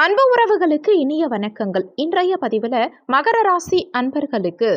அன்பு உறவுகளுக்கு இனிய வணக்கங்கள். இன்றைய பதிவில் மகர ராசி அன்பர்களுக்கு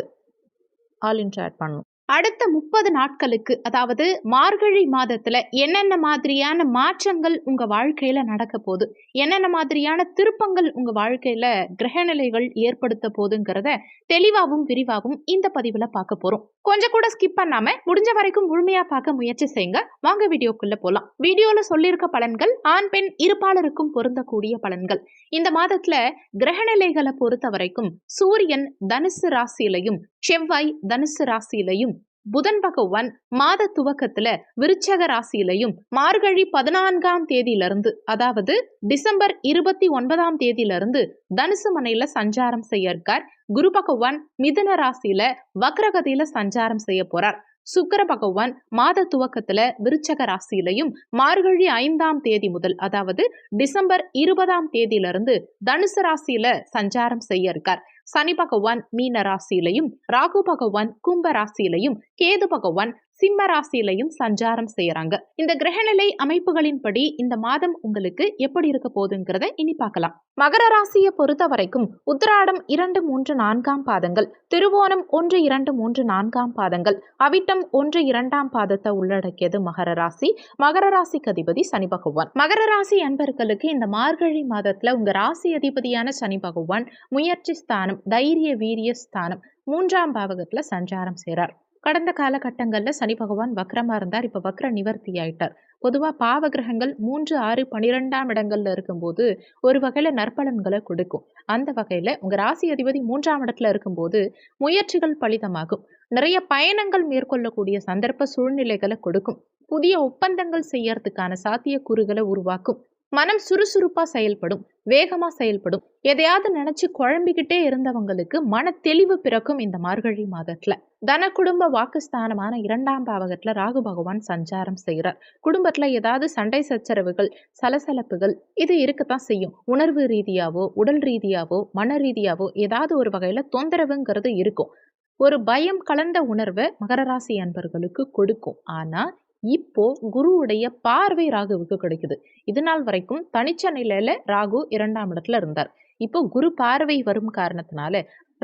ஆல் இன்ட்ராக்ட் பண்ணும். அடுத்த முப்பது நாட்களுக்கு அதாவது மார்கழி மாதத்துல என்னென்ன மாதிரியான மாற்றங்கள் உங்க வாழ்க்கையில நடக்க போகுது? என்னென்ன மாதிரியான திருப்பங்கள் உங்க வாழ்க்கையில கிரகநிலைகள் ஏற்படுத்த போதுங்கிறத தெளிவாகவும் விரிவாகவும் இந்த பதிவுல பார்க்க போறோம். கொஞ்சம் கூட ஸ்கிப் பண்ணாம முடிஞ்ச வரைக்கும் முழுமையா பார்க்க முயற்சி செய்யுங்க. வாங்க வீடியோக்குள்ள போலாம். வீடியோல சொல்லியிருக்க பலன்கள் ஆண் பெண் இருப்பாளருக்கும் பொருந்தக்கூடிய பலன்கள். இந்த மாதத்துல கிரகநிலைகளை பொறுத்த வரைக்கும் சூரியன் தனுசு ராசியிலையும் செவ்வாய் தனுசு ராசியிலையும் புதன் பகவான் மாத துவக்கத்துல விருச்சக ராசியிலையும் மார்கழி பதினான்காம் தேதியிலிருந்து அதாவது டிசம்பர் இருபத்தி ஒன்பதாம் தேதியிலிருந்து தனுசு மனையில சஞ்சாரம் செய்ய இருக்கார். குரு பகவான் மிதுன ராசியில வக்ரகதியில சஞ்சாரம் செய்ய போறார். சுக்கர பகவான் மாத துவக்கத்துல விருச்சக ராசியிலையும் மார்கழி ஐந்தாம் தேதி முதல் அதாவது டிசம்பர் இருபதாம் தேதியிலிருந்து தனுசு ராசியில சஞ்சாரம் செய்ய இருக்கார். சனி பகவான் மீன ராசியிலையும் ராகு பகவான் கும்ப ராசியிலையும் கேது பகவான் சிம்ம ராசியிலையும் சஞ்சாரம் செய்யறாங்க. இந்த கிரகநிலை அமைப்புகளின்படி இந்த மாதம் உங்களுக்கு எப்படி இருக்க போகுதுங்கிறத இனி பார்க்கலாம். மகர ராசியை பொறுத்த வரைக்கும் உத்திராடம் இரண்டு மூன்று நான்காம் பாதங்கள். திருவோணம் ஒன்று இரண்டு மூன்று நான்காம் பாதங்கள். அவிட்டம் ஒன்று இரண்டாம் பாதத்தை உள்ளடக்கியது மகர ராசி. மகர ராசிக்கு அதிபதி சனி பகவான். மகர ராசி அன்பர்களுக்கு இந்த மார்கழி மாதத்துல உங்க ராசி அதிபதியான சனி பகவான் முயற்சி ஸ்தானம் தைரிய வீரிய ஸ்தானம் மூன்றாம் பாவகத்துல சஞ்சாரம் செய்கிறார் கடந்த காலகட்டங்களில் சனி பகவான் வக்ரமாக இருந்தார். இப்போ வக்ர நிவர்த்தி ஆயிட்டார். பொதுவாக பாவ கிரகங்கள் மூன்று ஆறு பனிரெண்டாம் இடங்கள்ல இருக்கும்போது ஒரு வகையில் நற்பலன்களை கொடுக்கும். அந்த வகையில் உங்கள் ராசி அதிபதி மூன்றாம் இடத்துல இருக்கும்போது முயற்சிகள் பலிதமாகும். நிறைய பயணங்கள் மேற்கொள்ளக்கூடிய சந்தர்ப்ப சூழ்நிலைகளை கொடுக்கும். புதிய ஒப்பந்தங்கள் செய்யறதுக்கான சாத்தியக்கூறுகளை உருவாக்கும். மனம் சுறுசுறுப்பாக செயல்படும் வேகமாக செயல்படும். எதையாவது நினச்சி குழம்பிக்கிட்டே இருந்தவங்களுக்கு மன தெளிவு பிறக்கும் இந்த மார்கழி மாதத்தில். தன குடும்ப வாக்குஸ்தானமான இரண்டாம் பாவகத்தில் ராகு பகவான் சஞ்சாரம் செய்கிறார் குடும்பத்தில் ஏதாவது சண்டை சச்சரவுகள் சலசலப்புகள் இது இருக்கத்தான் செய்யும். உணர்வு ரீதியாவோ உடல் ரீதியாவோ மன ரீதியாவோ ஏதாவது ஒரு வகையில் தொந்தரவுங்கிறது இருக்கும். ஒரு பயம் கலந்த உணர்வை மகர ராசி அன்பர்களுக்கு கொடுக்கும். ஆனால் இப்போ குருவுடைய பார்வை ராகுவுக்கு கிடைக்குது. இது நாள் வரைக்கும் தனிச்ச நிலையில ராகு இரண்டாம் இடத்துல இருந்தார். இப்போ குரு பார்வை வரும் காரணத்தினால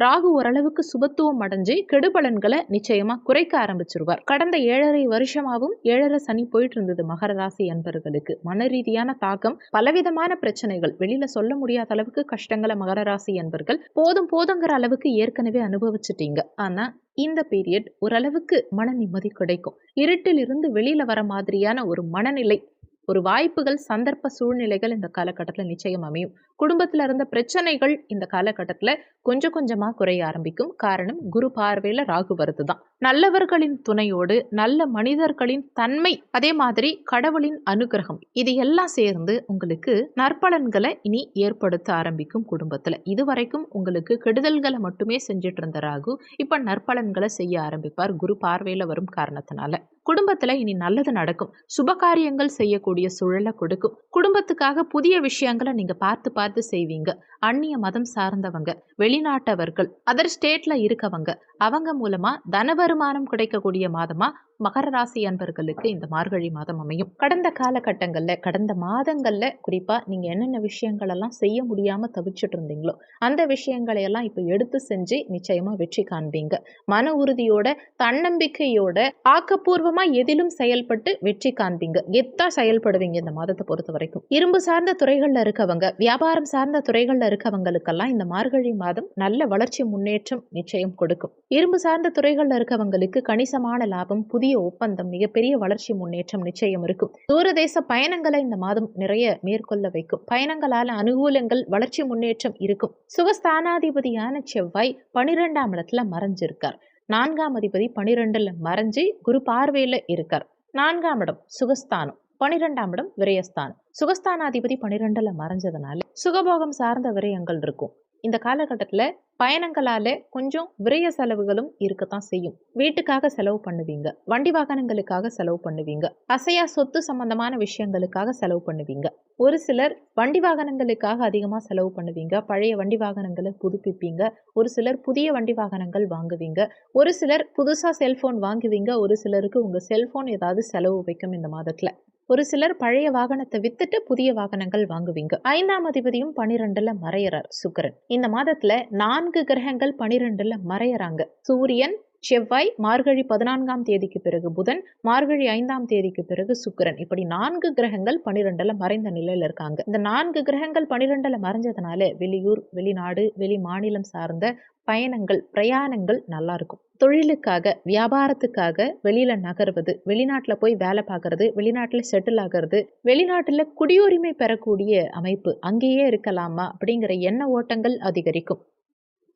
ராகு ஓரளவுக்கு சுபத்துவம் அடைஞ்சு கெடுபலன்களை நிச்சயமா குறைக்க ஆரம்பிச்சிருவார். கடந்த ஏழரை வருஷமாவும் ஏழரை சனி போயிட்டு இருந்தது மகர ராசி அன்பர்களுக்கு. மன ரீதியான தாக்கம் பலவிதமான பிரச்சனைகள் வெளியில சொல்ல முடியாத அளவுக்கு கஷ்டங்களை மகர ராசி அன்பர்கள் போதும் போதுங்கிற அளவுக்கு ஏற்கனவே அனுபவிச்சிட்டீங்க. ஆனா இந்த பீரியட் ஓரளவுக்கு மன நிம்மதி கிடைக்கும். இருட்டில் இருந்து வெளியில வர மாதிரியான ஒரு மனநிலை ஒரு வாய்ப்புகள் சந்தர்ப்ப சூழ்நிலைகள் இந்த காலகட்டத்தில் நிச்சயம் அமையும். குடும்பத்தில் இருந்த பிரச்சனைகள் இந்த காலகட்டத்தில் கொஞ்சம் கொஞ்சமாக குறைய ஆரம்பிக்கும். காரணம் குரு பார்வையில் ராகு வருது தான் நல்லவர்களின் துணையோடு நல்ல மனிதர்களின் தன்மை அதே மாதிரி கடவுளின் அனுகிரகம் இது எல்லாம் சேர்ந்து உங்களுக்கு நற்பலன்களை இனி ஏற்படுத்த ஆரம்பிக்கும் குடும்பத்தில். இதுவரைக்கும் உங்களுக்கு கெடுதல்களை மட்டுமே செஞ்சுட்டு இருந்த ராகு இப்போ நற்பலன்களை செய்ய ஆரம்பிப்பார் குரு பார்வையில் வரும் காரணத்தினால. குடும்பத்தில் இனி நல்லது நடக்கும். சுபகாரியங்கள் செய்யக்கூடிய சூழலை கொடுக்கும். குடும்பத்துக்காக புதிய விஷயங்களை நீங்கள் பார்த்து பார்த்து செய்வீங்க. அந்நிய மதம் சார்ந்தவங்க வெளிநாட்டவர்கள் அதர் ஸ்டேட்ல இருக்கவங்க அவங்க மூலமா தன வருமானம் கிடைக்கக்கூடிய மாதமா மகர ராசி அன்பர்களுக்கு இந்த மார்கழி மாதம் அமையும். கடந்த காலகட்டங்களில் கடந்த மாதங்களில் குறிப்பாக நீங்கள் என்னென்ன விஷயங்கள் எல்லாம் செய்ய முடியாமல் தவிச்சிட்டு இருந்தீங்களோ அந்த விஷயங்களை எல்லாம் இப்போ எடுத்து செஞ்சு நிச்சயமாக வெற்றி காண்பீங்க. மன உறுதியோட தன்னம்பிக்கையோட ஆக்கப்பூர்வமாக எதிலும் செயல்பட்டு வெற்றி காண்பீங்க. எத்தா செயல்படுவீங்க இந்த மாதத்தை பொறுத்த வரைக்கும். இரும்பு சார்ந்த துறைகளில் இருக்கவங்க வியாபாரம் சார்ந்த துறைகளில் இருக்கவங்களுக்கெல்லாம் இந்த மார்கழி மாதம் நல்ல வளர்ச்சி முன்னேற்றம் நிச்சயம் கொடுக்கும். இரும்பு சார்ந்த துறைகளில் இருக்கவங்களுக்கு கணிசமான லாபம் புதிய பெரிய ஒப்பந்தம் மிகப்பெரிய வளர்ச்சி முன்னேற்றம் நிச்சயம் இருக்கும். தூரதேச பயணங்களை இந்த மாதம் நிறைய மேற்கொள்ள வைக்கும். பயணங்களால அனுகூலங்கள் வளர்ச்சி முன்னேற்றம் இருக்கும். சுகஸ்தானாதிபதியான செவ்வாய் பனிரெண்டாம் இடத்துல மறைஞ்சிருக்கார். நான்காம் அதிபதி பனிரெண்டுல மறைஞ்சு குரு பார்வையில இருக்கார். நான்காம் இடம் சுகஸ்தானம் பனிரெண்டாம் இடம் விரயஸ்தானம். சுகஸ்தானாதிபதி பனிரெண்டுல மறைஞ்சதுனால சுகபோகம் சார்ந்த விரயங்கள் இருக்கும். இந்த காலகட்டத்தில் பயணங்களால் கொஞ்சம் விரைய செலவுகளும் இருக்கத்தான் செய்யும். வீட்டுக்காக செலவு பண்ணுவீங்க. வண்டி வாகனங்களுக்காக செலவு பண்ணுவீங்க. அசையா சொத்து சம்பந்தமான விஷயங்களுக்காக செலவு பண்ணுவீங்க. ஒரு சிலர் வண்டி வாகனங்களுக்காக அதிகமாக செலவு பண்ணுவீங்க. பழைய வண்டி வாகனங்களை புதுப்பிப்பீங்க. ஒரு சிலர் புதிய வண்டி வாகனங்கள் வாங்குவீங்க. ஒரு சிலர் புதுசாக செல்ஃபோன் வாங்குவீங்க. ஒரு சிலருக்கு உங்கள் செல்ஃபோன் ஏதாவது செலவு வைக்கும் இந்த மாதத்தில். ஒரு சிலர் பழைய வாகனத்தை வித்துட்டு புதிய வாகனங்கள் வாங்குவீங்க. ஐந்தாம் அதிபதியும் பனிரெண்டுல மறையறார் சுக்கிரன். இந்த மாதத்துல நான்கு கிரகங்கள் பனிரெண்டுல மறையறாங்க. சூரியன் செவ்வாய் மார்கழி பதினான்காம் தேதிக்கு பிறகு புதன் மார்கழி ஐந்தாம் தேதிக்கு பிறகு சுக்கிரன். இப்படி நான்கு கிரகங்கள் பனிரெண்டுல மறைந்த நிலையில இருக்காங்க. இந்த நான்கு கிரகங்கள் பனிரெண்டுல மறைஞ்சதுனால வெளியூர் வெளிநாடு வெளி மாநிலம் சார்ந்த பயணங்கள் பிரயாணங்கள் நல்லா இருக்கும். தொழிலுக்காக வியாபாரத்துக்காக வெளியில நகர்வது வெளிநாட்டில் போய் வேலை பார்க்கறது வெளிநாட்டில் செட்டில் ஆகிறது வெளிநாட்டில் குடியுரிமை பெறக்கூடிய அமைப்பு அங்கேயே இருக்கலாமா அப்படிங்கிற எண்ண ஓட்டங்கள் அதிகரிக்கும்.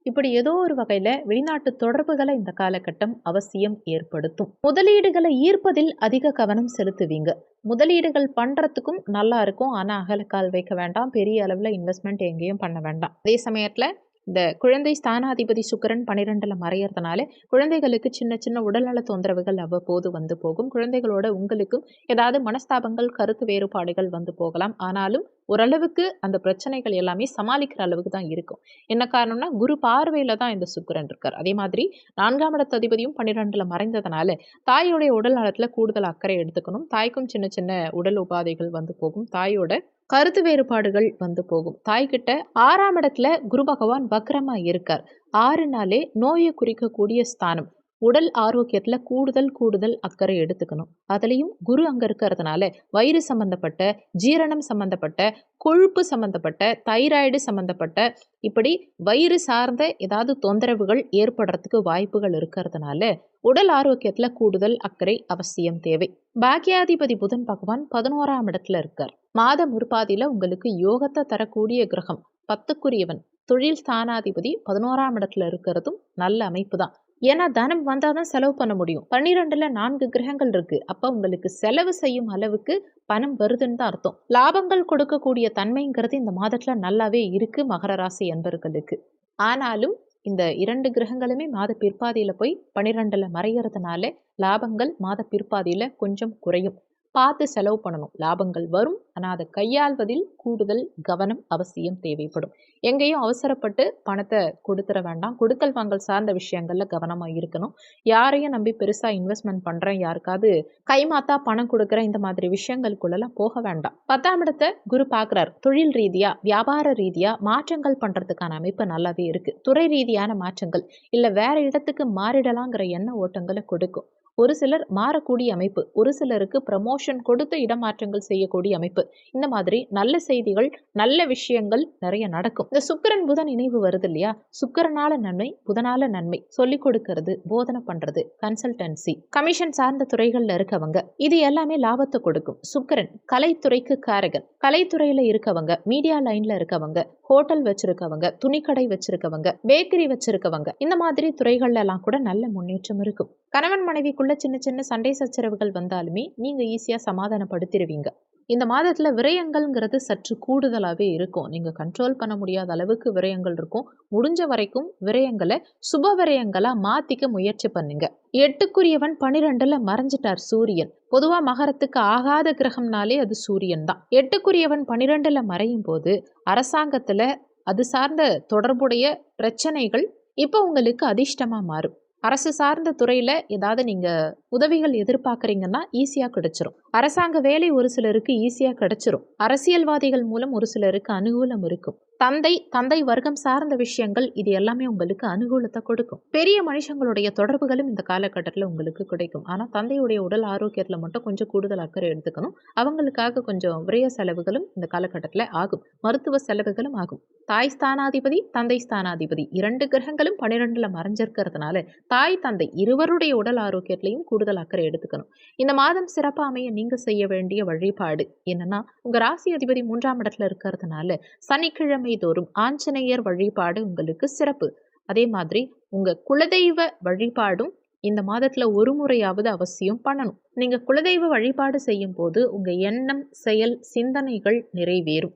இப்படி ஏதோ ஒரு வகையில் வெளிநாட்டு தொடர்புகளை இந்த காலகட்டம் அவசியம் ஏற்படுத்தும். முதலீடுகளை ஈர்ப்பதில் அதிக கவனம் செலுத்துவீங்க. முதலீடுகள் பண்ணுறதுக்கும் நல்லா இருக்கும். ஆனால் அகலக்கால் வைக்க வேண்டாம். பெரிய அளவில் இன்வெஸ்ட்மெண்ட் எங்கேயும் பண்ண வேண்டாம். அதே சமயத்தில் இந்த குழந்தை ஸ்தானாதிபதி சுக்கரன் பன்னிரெண்டில் மறையறதுனால குழந்தைகளுக்கு சின்ன சின்ன உடல்நல தொந்தரவுகள் அவ்வப்போது வந்து போகும். குழந்தைகளோட உங்களுக்கும் ஏதாவது மனஸ்தாபங்கள் கருத்து வேறுபாடுகள் வந்து போகலாம். ஆனாலும் ஓரளவுக்கு அந்த பிரச்சனைகள் எல்லாமே சமாளிக்கிற அளவுக்கு தான் இருக்கும். என்ன காரணம்னா குரு பார்வையில் தான் இந்த சுக்கரன் இருக்கார். அதே மாதிரி நான்காம் இடத்த அதிபதியும் பன்னிரெண்டில் மறைந்ததுனால தாயோடைய உடல் நலத்தில் கூடுதல் அக்கறை எடுத்துக்கணும். தாய்க்கும் சின்ன சின்ன உடல் உபாதைகள் வந்து போகும். தாயோட கருத்து வேறுபாடுகள் வந்து போகும். தாய்கிட்ட ஆறாம் இடத்துல குரு பகவான் வக்ரமா இருக்கார். ஆறு நாளே நோயை குறிக்கக்கூடிய ஸ்தானம். உடல் ஆரோக்கியத்தில் கூடுதல் கூடுதல் அக்கறை எடுத்துக்கணும். அதுலேயும் குரு அங்கே இருக்கிறதுனால வயிறு சம்மந்தப்பட்ட ஜீரணம் சம்மந்தப்பட்ட கொழுப்பு சம்மந்தப்பட்ட தைராய்டு சம்மந்தப்பட்ட இப்படி வயிறு சார்ந்த ஏதாவது தொந்தரவுகள் ஏற்படுறதுக்கு வாய்ப்புகள் இருக்கிறதுனால உடல் ஆரோக்கியத்தில் கூடுதல் அக்கறை அவசியம் தேவை. பாக்கியாதிபதி புதன் பகவான் பதினோராம் இடத்துல இருக்கார். மாத முற்பாதியில் உங்களுக்கு யோகத்தை தரக்கூடிய கிரகம் பத்துக்குரியவன். தொழில் ஸ்தானாதிபதி பதினோராம் இடத்துல இருக்கிறதும் நல்ல அமைப்பு தான் ஏன்னா தனம் வந்தால் தான் செலவு பண்ண முடியும். பன்னிரெண்டில் நான்கு கிரகங்கள் இருக்கு. அப்போ உங்களுக்கு செலவு செய்யும் அளவுக்கு பணம் வருதுன்னு தான் அர்த்தம். லாபங்கள் கொடுக்கக்கூடிய தன்மைங்கிறது இந்த மாதத்தில் நல்லாவே இருக்கு மகர ராசி என்பர்களுக்கு. ஆனாலும் இந்த இரண்டு கிரகங்களுமே மாத பிற்பாதியில் போய் பன்னிரெண்டில் மறைகிறதுனால லாபங்கள் மாத பிற்பாதியில் கொஞ்சம் குறையும். பார்த்து செலவு பண்ணணும். லாபங்கள் வரும். ஆனால் அதை கையாள்வதில் கூடுதல் கவனம் அவசியம் தேவைப்படும். எங்கேயும் அவசரப்பட்டு பணத்தை கொடுத்துட வேண்டாம். கொடுக்கல் வாங்கல் சார்ந்த விஷயங்களில் கவனமாக இருக்கணும். யாரையும் நம்பி பெருசாக இன்வெஸ்ட்மெண்ட் பண்ணுறேன் யாருக்காவது கைமாத்தா பணம் கொடுக்குற இந்த மாதிரி விஷயங்களுக்குள்ளெல்லாம் போக வேண்டாம். பத்தாம் இடத்தை குரு பார்க்குறார். தொழில் ரீதியாக வியாபார ரீதியாக மாற்றங்கள் பண்ணுறதுக்கான அமைப்பு நல்லாவே இருக்குது துறை ரீதியான மாற்றங்கள் இல்லை வேற இடத்துக்கு மாறிடலாங்கிற எண்ண ஓட்டங்களை கொடுக்கும். ஒரு சிலர் மாறக்கூடிய அமைப்பு ஒரு சிலருக்கு ப்ரமோஷன் கொடுத்து இடமாற்றங்கள் செய்யக்கூடிய அமைப்பு. இந்த மாதிரி நல்ல செய்திகள் நல்ல விஷயங்கள் நிறைய நடக்கும். இந்த சுக்கரன் புதன் இணைவு வருது இல்லையா? சுக்கரனால நன்மை புதனால நன்மை. சொல்லிக் கொடுக்கறது போதனை பண்றது கன்சல்டன்சி கமிஷன் சார்ந்த துறைகள்ல இருக்கவங்க இது எல்லாமே லாபத்தை கொடுக்கும். சுக்கரன் கலைத்துறைக்கு காரகன். கலைத்துறையில இருக்கவங்க மீடியா லைன்ல இருக்கவங்க ஹோட்டல் வச்சிருக்கவங்க துணிக்கடை வச்சிருக்கவங்க பேக்கரி வச்சிருக்கவங்க இந்த மாதிரி துறைகள்ல எல்லாம் கூட நல்ல முன்னேற்றம் இருக்கும். கணவன் மனைவிக்குள்ள சின்ன சின்ன சண்டை சச்சரவுகள் வந்தாலுமே நீங்க ஈஸியா சமாதானப்படுத்திடுவீங்க இந்த மாதத்துல விரயங்கள்ங்கிறது சற்று கூடுதலாகவே இருக்கும். நீங்க கண்ட்ரோல் பண்ண முடியாத அளவுக்கு விரயங்கள் இருக்கும். முடிஞ்ச வரைக்கும் விரயங்களை சுப விரயங்களா மாத்திக்க முயற்சி பண்ணுங்க. எட்டுக்குரியவன் பனிரெண்டுல மறைஞ்சிட்டார் சூரியன். பொதுவா மகரத்துக்கு ஆகாத கிரகம்னாலே அது சூரியன் தான். எட்டுக்குரியவன் பனிரெண்டுல மறையும் போது அரசாங்கத்துல அது சார்ந்த தொடர்புடைய பிரச்சனைகள் இப்போ உங்களுக்கு அதிர்ஷ்டமா மாறும். அரசு சார்ந்த துறையில் ஏதாவது நீங்கள் உதவிகள் எதிர்பார்க்குறீங்கன்னா ஈஸியாக கிடைச்சிரும். அரசாங்க வேலை ஒரு சிலருக்கு ஈஸியாக கிடைச்சிரும். அரசியல்வாதிகள் மூலம் ஒரு சிலருக்கு அனுகூலம் இருக்கும். தந்தை தந்தை வர்க்கம் சார்ந்த விஷயங்கள் இது எல்லாமே உங்களுக்கு அனுகூலத்தை கொடுக்கும். பெரிய மனுஷங்களுடைய தொடர்புகளும் இந்த காலகட்டத்தில் உங்களுக்கு கிடைக்கும். ஆனால் தந்தையுடைய உடல் ஆரோக்கியத்தில் மட்டும் கொஞ்சம் கூடுதல் அக்கறை எடுத்துக்கணும். அவங்களுக்காக கொஞ்சம் விரைய செலவுகளும் இந்த காலகட்டத்தில் ஆகும். மருத்துவ செலவுகளும் ஆகும். தாய் ஸ்தானாதிபதி தந்தை ஸ்தானாதிபதி இரண்டு கிரகங்களும் பன்னிரெண்டுல மறைஞ்சிருக்கிறதுனால தாய் தந்தை இருவருடைய உடல் ஆரோக்கியத்திலையும் கூடுதல் அக்கறை எடுத்துக்கணும். இந்த மாதம் சிறப்பாக அமைய நீங்கள் செய்ய வேண்டிய வழிபாடு. என்னன்னா உங்க ராசி அதிபதி மூன்றாம் இடத்துல இருக்கிறதுனால சனிக்கிழமை தோறும் ஆஞ்சநேயர் வழிபாடு உங்களுக்கு சிறப்பு. அதே மாதிரி உங்க குலதெய்வ வழிபாடும் இந்த மாதத்துல ஒரு முறையாவது அவசியம் பண்ணணும். நீங்க குலதெய்வ வழிபாடு செய்யும் போது உங்க எண்ணம் செயல் சிந்தனைகள் நிறைவேறும்.